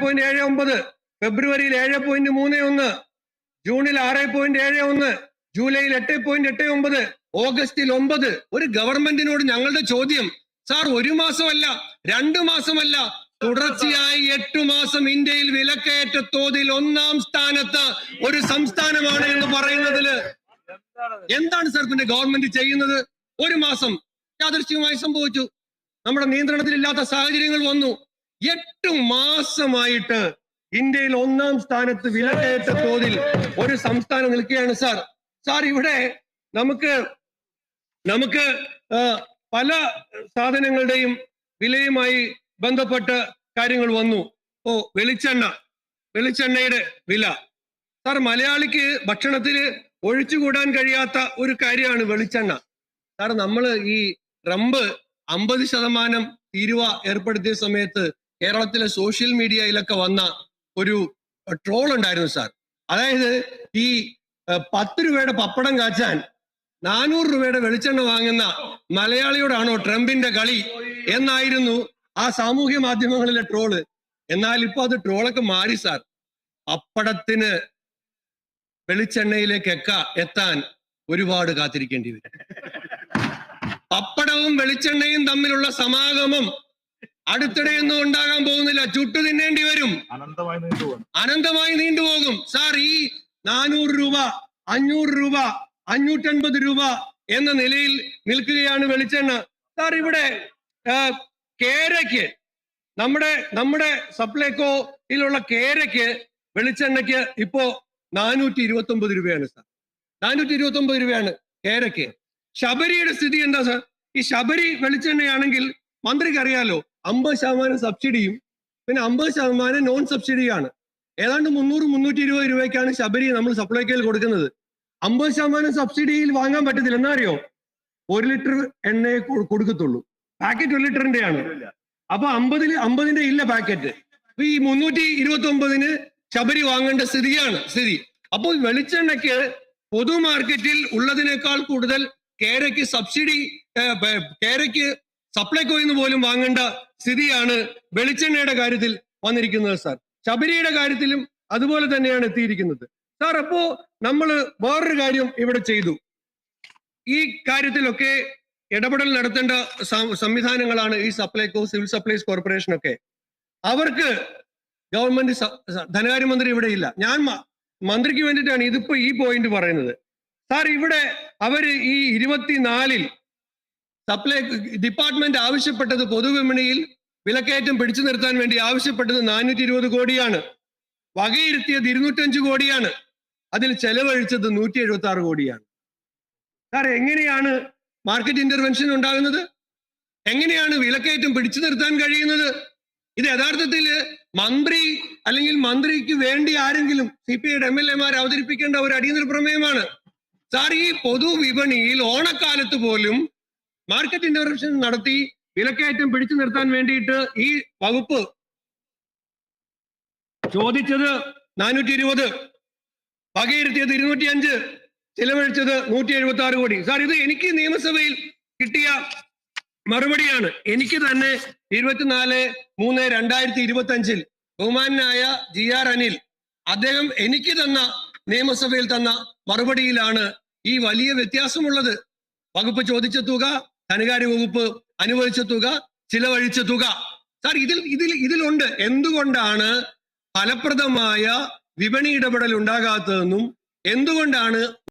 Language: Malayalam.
പോയിന്റ് ഏഴ് ഒമ്പത്. ഫെബ്രുവരിയിൽ ഏഴ് പോയിന്റ് മൂന്ന് ഒന്ന്. ജൂണിൽ ആറ് പോയിന്റ് ഏഴ് ഒന്ന്. ജൂലൈയിൽ എട്ട് പോയിന്റ് എട്ട് ഒമ്പത്. ഓഗസ്റ്റിൽ ഒമ്പത്. ഒരു ഗവൺമെന്റിനോട് ഞങ്ങളുടെ ചോദ്യം സാർ ഒരു മാസമല്ല രണ്ടു മാസമല്ല തുടർച്ചയായി എട്ടു മാസം ഇന്ത്യയിൽ വിലക്കയറ്റ തോതിൽ ഒന്നാം സ്ഥാനത്ത് ഒരു സംസ്ഥാനമാണ് എന്ന് പറയുന്നതിൽ എന്താണ് സാർ പിന്നെ ഗവൺമെന്റ് ചെയ്യുന്നത്? ഒരു മാസം യാദൃശ്ചികമായി സംഭവിച്ചു. നമ്മുടെ നിയന്ത്രണത്തിലില്ലാത്ത സാഹചര്യങ്ങൾ വന്നു. എട്ട് മാസമായിട്ട് ഇന്ത്യയിൽ ഒന്നാം സ്ഥാനത്ത് വിലക്കയറ്റ തോതിൽ ഒരു സംസ്ഥാനം നിൽക്കുകയാണ് സാർ. സാർ ഇവിടെ നമുക്ക് നമുക്ക് പല സാധനങ്ങളുടെയും വിലയുമായി ബന്ധപ്പെട്ട കാര്യങ്ങൾ വന്നു. ഓ വെളിച്ചെണ്ണ. വെളിച്ചെണ്ണയുടെ വില. സാർ മലയാളിക്ക് ഭക്ഷണത്തിൽ ഒഴിച്ചുകൂടാൻ കഴിയാത്ത ഒരു കാര്യമാണ് വെളിച്ചെണ്ണ. സാർ നമ്മൾ ഈ റംബ് അമ്പത് ശതമാനം തീരുവ ഏർപ്പെടുത്തിയ സമയത്ത് കേരളത്തിലെ സോഷ്യൽ മീഡിയയിലൊക്കെ വന്ന ഒരു ട്രോൾ ഉണ്ടായിരുന്നു സാർ. അതായത് ഈ പത്ത് രൂപയുടെ പപ്പടം കാച്ചാൻ നാനൂറ് രൂപയുടെ വെളിച്ചെണ്ണ വാങ്ങുന്ന മലയാളിയോടാണോ ട്രംപിന്റെ കളി എന്നായിരുന്നു ആ സാമൂഹ്യ മാധ്യമങ്ങളിലെ ട്രോൾ. എന്നാൽ ഇപ്പൊ അത് ട്രോളൊക്കെ മാറി സാർ. പപ്പടത്തിന് വെളിച്ചെണ്ണയിലേക്ക് എക്ക എത്താൻ ഒരുപാട് കാത്തിരിക്കേണ്ടി വരും. പപ്പടവും വെളിച്ചെണ്ണയും തമ്മിലുള്ള സമാഗമം അടുത്തിടെയൊന്നും ഉണ്ടാകാൻ പോകുന്നില്ല. ചുട്ടു തിന്നേണ്ടി വരും. അനന്തമായി നീണ്ടുപോകും സാർ ഈ നാനൂറ് രൂപ അഞ്ഞൂറ് രൂപ അഞ്ഞൂറ്റൻപത് രൂപ എന്ന നിലയിൽ നിൽക്കുകയാണ് വെളിച്ചെണ്ണ. സാർ ഇവിടെ കേരയ്ക്ക് നമ്മുടെ നമ്മുടെ സപ്ലൈകോയിലുള്ള കേരയ്ക്ക് വെളിച്ചെണ്ണയ്ക്ക് ഇപ്പോ നാനൂറ്റി ഇരുപത്തി ഒമ്പത് രൂപയാണ് സാർ. നാനൂറ്റി ഇരുപത്തി ഒമ്പത് രൂപയാണ് കേരയ്ക്ക്. ശബരിയുടെ സ്ഥിതി എന്താ സാർ? ഈ ശബരി വെളിച്ചെണ്ണയാണെങ്കിൽ മന്ത്രിക്ക് അറിയാലോ അമ്പത് ശതമാനം സബ്സിഡിയും പിന്നെ അമ്പത് ശതമാനം നോൺ സബ്സിഡിയാണ് ഏതാണ്ട് മുന്നൂറ് മുന്നൂറ്റി ഇരുപത് രൂപയ്ക്കാണ് ശബരി നമ്മൾ സപ്ലൈക്കൽ കൊടുക്കുന്നത്. അമ്പത് ശതമാനം സബ്സിഡിയിൽ വാങ്ങാൻ പറ്റത്തില്ല. എന്നാ അറിയോ ഒരു ലിറ്റർ എണ്ണയെ കൊടുക്കത്തുള്ളൂ. പാക്കറ്റ് ഒരു ലിറ്ററിന്റെയാണ്. അപ്പൊ അമ്പതിൽ അമ്പതിന്റെ ഇല്ല പാക്കറ്റ് അപ്പൊ ഈ മുന്നൂറ്റി ഇരുപത്തി ഒമ്പതിന് ശബരി വാങ്ങേണ്ട സ്ഥിതിയാണ് സ്ഥിതി. അപ്പോൾ വെളിച്ചെണ്ണയ്ക്ക് പൊതു മാർക്കറ്റിൽ ഉള്ളതിനേക്കാൾ കൂടുതൽ കേരയ്ക്ക് സബ്സിഡി കേരയ്ക്ക് സപ്ലൈകോയിൽ പോലും വാങ്ങേണ്ട സ്ഥിതിയാണ് വെളിച്ചെണ്ണയുടെ കാര്യത്തിൽ വന്നിരിക്കുന്നത് സാർ ശബരിയുടെ കാര്യത്തിലും അതുപോലെ തന്നെയാണ് എത്തിയിരിക്കുന്നത്. സാർ അപ്പോ നമ്മൾ വേറൊരു കാര്യം ഇവിടെ ചെയ്തു. ഈ കാര്യത്തിലൊക്കെ ഇടപെടൽ നടത്തേണ്ട സംവിധാനങ്ങളാണ് ഈ സപ്ലൈകോ സിവിൽ സപ്ലൈസ് കോർപ്പറേഷൻ ഒക്കെ. അവർക്ക് ഗവൺമെന്റ് ധനകാര്യമന്ത്രി ഇവിടെ ഇല്ല. ഞാൻ മന്ത്രിക്ക് വേണ്ടിയിട്ടാണ് ഇതിപ്പോ ഈ പോയിന്റ് പറയുന്നത്. സാർ ഇവിടെ അവർ ഈ ഇരുപത്തിനാലിൽ സപ്ലൈ ഡിപ്പാർട്ട്മെന്റ് ആവശ്യപ്പെട്ടത് പൊതുവിപണിയിൽ വിലക്കയറ്റം പിടിച്ചു നിർത്താൻ വേണ്ടി ആവശ്യപ്പെട്ടത് നാനൂറ്റി ഇരുപത് കോടിയാണ്. വകയിരുത്തിയത് ഇരുന്നൂറ്റഞ്ച് കോടിയാണ്. അതിൽ ചെലവഴിച്ചത് നൂറ്റി എഴുപത്തി ആറ് കോടിയാണ്. സാർ എങ്ങനെയാണ് മാർക്കറ്റ് ഇന്റർവെൻഷൻ ഉണ്ടാകുന്നത്? എങ്ങനെയാണ് വിലക്കയറ്റം പിടിച്ചു നിർത്താൻ കഴിയുന്നത്? ഇത് യഥാർത്ഥത്തിൽ മന്ത്രി അല്ലെങ്കിൽ മന്ത്രിക്ക് വേണ്ടി ആരെങ്കിലും സി പി ഐയുടെ എം എൽ എമാർ അവതരിപ്പിക്കേണ്ട ഒരു അടിയന്തര പ്രമേയമാണ്. സാർ ഈ പൊതുവിപണിയിൽ ഓണക്കാലത്ത് പോലും മാർക്കറ്റ് ഇന്റർവെൻഷൻ നടത്തി വിലക്കയറ്റം പിടിച്ചു നിർത്താൻ വേണ്ടിയിട്ട് ഈ വകുപ്പ് ചോദിച്ചത് നാനൂറ്റി ഇരുപത് വകയിരുത്തിയത് ഇരുന്നൂറ്റി അഞ്ച് ചിലവഴിച്ചത് നൂറ്റി എഴുപത്തി ആറ് കോടി. സാർ ഇത് എനിക്ക് നിയമസഭയിൽ കിട്ടിയ മറുപടിയാണ്. എനിക്ക് തന്നെ ഇരുപത്തിനാല് മൂന്ന് രണ്ടായിരത്തി ഇരുപത്തി അഞ്ചിൽ ബഹുമാനായ ജി ആർ അനിൽ അദ്ദേഹം എനിക്ക് തന്ന നിയമസഭയിൽ തന്ന മറുപടിയിലാണ് ഈ വലിയ വ്യത്യാസമുള്ളത്. വകുപ്പ് ചോദിച്ച തുക ധനകാര്യ വകുപ്പ് അനുവദിച്ച തുക ചിലവഴിച്ച തുക. സാർ ഇതിൽ ഇതിൽ ഇതിലുണ്ട്. എന്തുകൊണ്ടാണ് ഫലപ്രദമായ വിപണി ഇടപെടൽ ഉണ്ടാകാത്തതെന്നും എന്തുകൊണ്ടാണ്